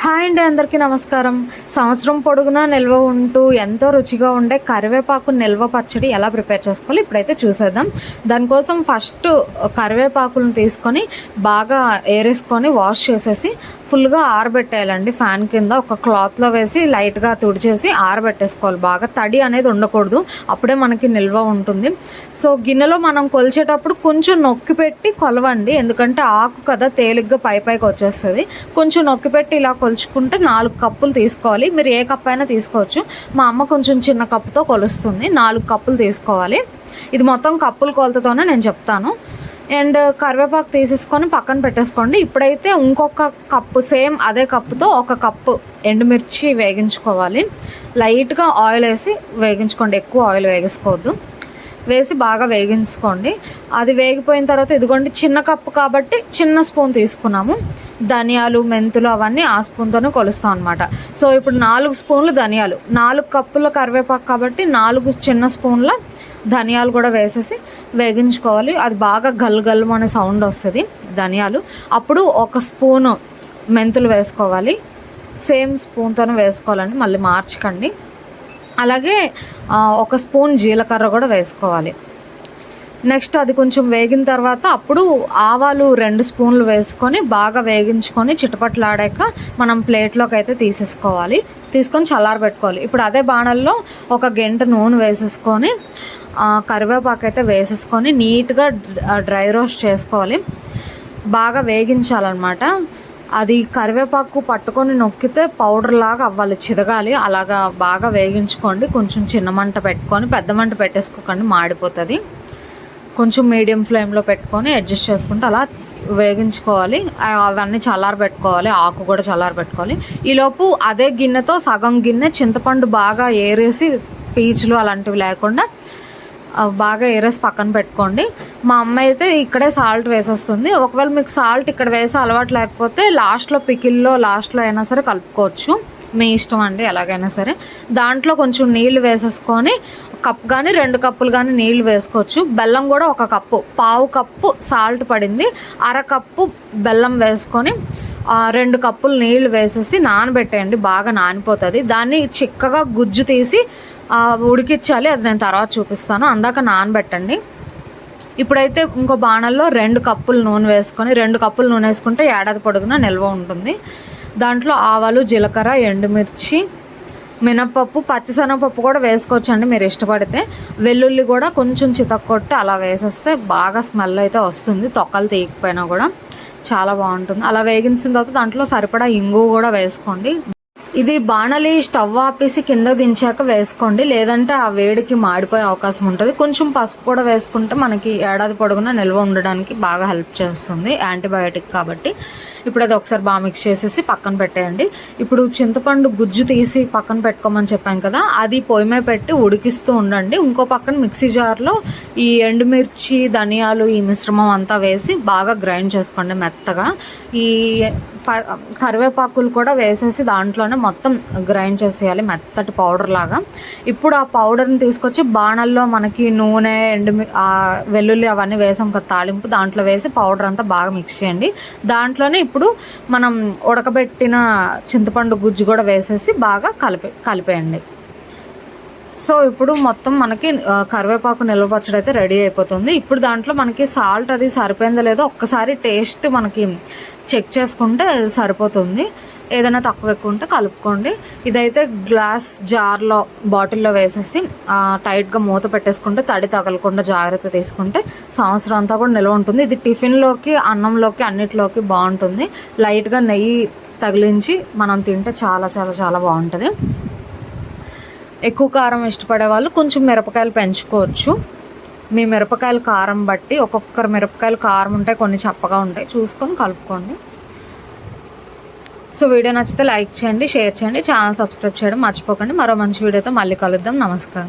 Hi అండి అందరికీ నమస్కారం. సంవత్సరం పొడుగునా నిల్వ ఉంటూ ఎంతో రుచిగా ఉండే కరివేపాకు నిల్వ పచ్చడి ఎలా ప్రిపేర్ చేసుకోవాలి ఇప్పుడైతే చూసేద్దాం. దానికోసం ఫస్ట్ కరివేపాకులను తీసుకొని బాగా ఏరేసుకొని వాష్ చేసేసి ఫుల్గా ఆరబెట్టేయాలండి. ఫ్యాన్ కింద ఒక క్లాత్లో వేసి లైట్గా తుడిచేసి ఆరబెట్టేసుకోవాలి. బాగా తడి అనేది ఉండకూడదు. అప్పుడే మనకి నిల్వ ఉంటుంది. సో గిన్నెలో మనం కొలిచేటప్పుడు కొంచెం నొక్కి పెట్టి కొలవండి. ఎందుకంటే ఆకు కదా తేలిగ్గా పై పైకి వచ్చేస్తుంది. కొంచెం నొక్కి పెట్టి ఇలా కొలుచుకుంటే నాలుగు కప్పులు తీసుకోవాలి. మీరు ఏ కప్ అయినా తీసుకోవచ్చు. మా అమ్మ కొంచెం చిన్న కప్పుతో కొలుస్తుంది. నాలుగు కప్పులు తీసుకోవాలి. ఇది మొత్తం కప్పుల కొలతతోనే నేను చెప్తాను. అండ్ కరివేపాకు తీసేసుకొని పక్కన పెట్టేసుకోండి. ఇప్పుడైతే ఇంకొక కప్పు సేమ్ అదే కప్పుతో ఒక కప్పు ఎండుమిర్చి వేగించుకోవాలి. లైట్గా ఆయిల్ వేసి వేగించుకోండి. ఎక్కువ ఆయిల్ వేగించుకోవద్దు వేసి బాగా వేగించుకోండి. అది వేగిపోయిన తర్వాత ఇదిగోండి చిన్న కప్పు కాబట్టి చిన్న స్పూన్ తీసుకున్నాము. ధనియాలు మెంతులు అవన్నీ ఆ స్పూన్తోనే కొలుస్తాం అనమాట సో ఇప్పుడు నాలుగు స్పూన్లు ధనియాలు. నాలుగు కప్పుల కరివేపాకు కాబట్టి నాలుగు చిన్న స్పూన్ల ధనియాలు కూడా వేసేసి వేగించుకోవాలి. అది బాగా గల్ అనే సౌండ్ వస్తుంది ధనియాలు. అప్పుడు ఒక స్పూను మెంతులు వేసుకోవాలి. సేమ్ స్పూన్తోనే వేసుకోవాలండి మళ్ళీ మార్చకండి. అలాగే ఒక స్పూన్ జీలకర్ర కూడా వేసుకోవాలి. నెక్స్ట్ అది కొంచెం వేగిన తర్వాత అప్పుడు ఆవాలు రెండు స్పూన్లు వేసుకొని బాగా వేగించుకొని చిటపట్లాడాక మనం ప్లేట్లోకి అయితే తీసేసుకోవాలి. తీసుకొని చల్లారబెట్టుకోవాలి. ఇప్పుడు అదే బాణల్లో ఒక గంట నూనె వేసేసుకొని కరివేపాకు అయితే వేసేసుకొని నీట్గా డ్రై రోస్ట్ చేసుకోవాలి. బాగా వేగించాలన్నమాట. అది కరివేపాకు పట్టుకొని నొక్కితే పౌడర్ లాగా అవ్వాలి చిరగాలి అలాగా బాగా వేగించుకోండి. కొంచెం చిన్న మంట పెట్టుకొని పెద్ద మంట పెట్టేసుకోకండి మాడిపోతుంది. కొంచెం మీడియం ఫ్లేమ్లో పెట్టుకొని అడ్జస్ట్ చేసుకుంటే అలా వేగించుకోవాలి. అవన్నీ చల్లారి పెట్టుకోవాలి ఆకు కూడా చల్లారి పెట్టుకోవాలి. ఈలోపు అదే గిన్నెతో సగం గిన్నె చింతపండు బాగా ఏరేసి పీచులు అలాంటివి లేకుండా బాగా ఏరేసి పక్కన పెట్టుకోండి. మా అమ్మ అయితే ఇక్కడే సాల్ట్ వేసేస్తుంది. ఒకవేళ మీకు సాల్ట్ ఇక్కడ వేసే అలవాటు లేకపోతే లాస్ట్లో పికిల్లో లాస్ట్లో అయినా సరే కలుపుకోవచ్చు. మీ ఇష్టం అండి ఎలాగైనా సరే. దాంట్లో కొంచెం నీళ్ళు వేసేసుకొని కప్ కానీ రెండు కప్పులు కానీ నీళ్ళు వేసుకోవచ్చు. బెల్లం కూడా ఒక కప్పు. పావు కప్పు సాల్ట్ పడింది. అర కప్పు బెల్లం వేసుకొని రెండు కప్పులు నీళ్ళు వేసేసి నానబెట్టేయండి. బాగా నానిపోతుంది. దాన్ని చిక్కగా గుజ్జు తీసి ఉడికించాలి అది నేను తర్వాత చూపిస్తాను. అందాక నానబెట్టండి. ఇప్పుడైతే ఇంకో బాణల్లో రెండు కప్పులు నూనె వేసుకొని రెండు కప్పులు నూనె వేసుకుంటే ఏడాది పొడుగున నిల్వ ఉంటుంది. దాంట్లో ఆవాలు జీలకర్ర ఎండుమిర్చి మినపప్పు పచ్చిశనగపప్పు కూడా వేసుకోవచ్చండి మీరు ఇష్టపడితే. వెల్లుల్లి కూడా కొంచెం చితక్కొట్టి అలా వేసేస్తే బాగా స్మెల్ అయితే వస్తుంది. తొక్కలు తీయకపోయినా కూడా చాలా బాగుంటుంది. అలా వేగించిన తర్వాత దాంట్లో సరిపడా ఇంగు కూడా వేసుకోండి. ఇది బాణలి స్టవ్ ఆపేసి కింద దించాక వేసుకోండి. లేదంటే ఆ వేడికి మాడిపోయే అవకాశం ఉంటుంది. కొంచెం పసుపు కూడా వేసుకుంటే మనకి ఏడాది పొడుగున నిల్వ ఉండడానికి బాగా హెల్ప్ చేస్తుంది యాంటీబయాటిక్ కాబట్టి. ఇప్పుడు అది ఒకసారి బాగా మిక్స్ చేసేసి పక్కన పెట్టేయండి. ఇప్పుడు చింతపండు గుజ్జు తీసి పక్కన పెట్టుకోమని చెప్పాం కదా అది పొయ్యి మీద పెట్టి ఉడికిస్తూ ఉండండి. ఇంకో పక్కన మిక్సీ జార్లో ఈ ఎండుమిర్చి ధనియాలు ఈ మిశ్రమం అంతా వేసి బాగా గ్రైండ్ చేసుకోండి మెత్తగా. ఈ కరివేపాకులు కూడా వేసేసి దాంట్లోనే మొత్తం గ్రైండ్ చేసేయాలి మెత్తటి పౌడర్ లాగా. ఇప్పుడు ఆ పౌడర్ని తీసుకొచ్చి బాణల్లో మనకి నూనె ఎండు వెల్లుల్లి అవన్నీ వేసాం కదా తాలింపు దాంట్లో వేసి పౌడర్ అంతా బాగా మిక్స్ చేయండి. దాంట్లోనే ఇప్పుడు మనం ఉడకబెట్టిన చింతపండు గుజ్జు కూడా వేసేసి బాగా కలిపే కలిపేయండి. సో ఇప్పుడు మొత్తం మనకి కరివేపాకు నిల్వ పచ్చడి అయితే రెడీ అయిపోతుంది. ఇప్పుడు దాంట్లో మనకి సాల్ట్ అది సరిపోయిందో లేదో ఒక్కసారి టేస్ట్ మనకి చెక్ చేసుకుంటే సరిపోతుంది. ఏదైనా తక్కువ ఎక్కువ ఉంటే కలుపుకోండి. ఇదైతే గ్లాస్ జార్లో బాటిల్లో వేసేసి టైట్గా మూత పెట్టేసుకుంటే తడి తగలకుండా జాగ్రత్త తీసుకుంటే సంవత్సరం అంతా కూడా నిల్వ ఉంటుంది. ఇది టిఫిన్లోకి అన్నంలోకి అన్నిటిలోకి బాగుంటుంది. లైట్గా నెయ్యి తగిలించి మనం తింటే చాలా చాలా చాలా బాగుంటుంది. ఎక్కువ కారం ఇష్టపడే వాళ్ళు కొంచెం మిరపకాయలు పెంచుకోవచ్చు. మీ మిరపకాయల కారం బట్టి ఒక్కొక్కరు మిరపకాయలు కారం ఉంటాయి కొన్ని చప్పగా ఉంటాయి. చూసుకొని కలుపుకోండి. సో వీడియో నచ్చితే లైక్ చేయండి షేర్ చేయండి ఛానల్ సబ్స్క్రైబ్ చేయడం మర్చిపోకండి. మరో మంచి వీడియోతో మళ్ళీ కలుద్దాం. నమస్కారం.